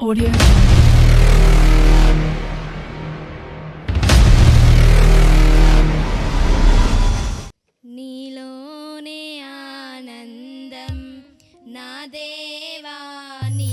Audio. నీలోనే ఆనందం నా దేవా నీ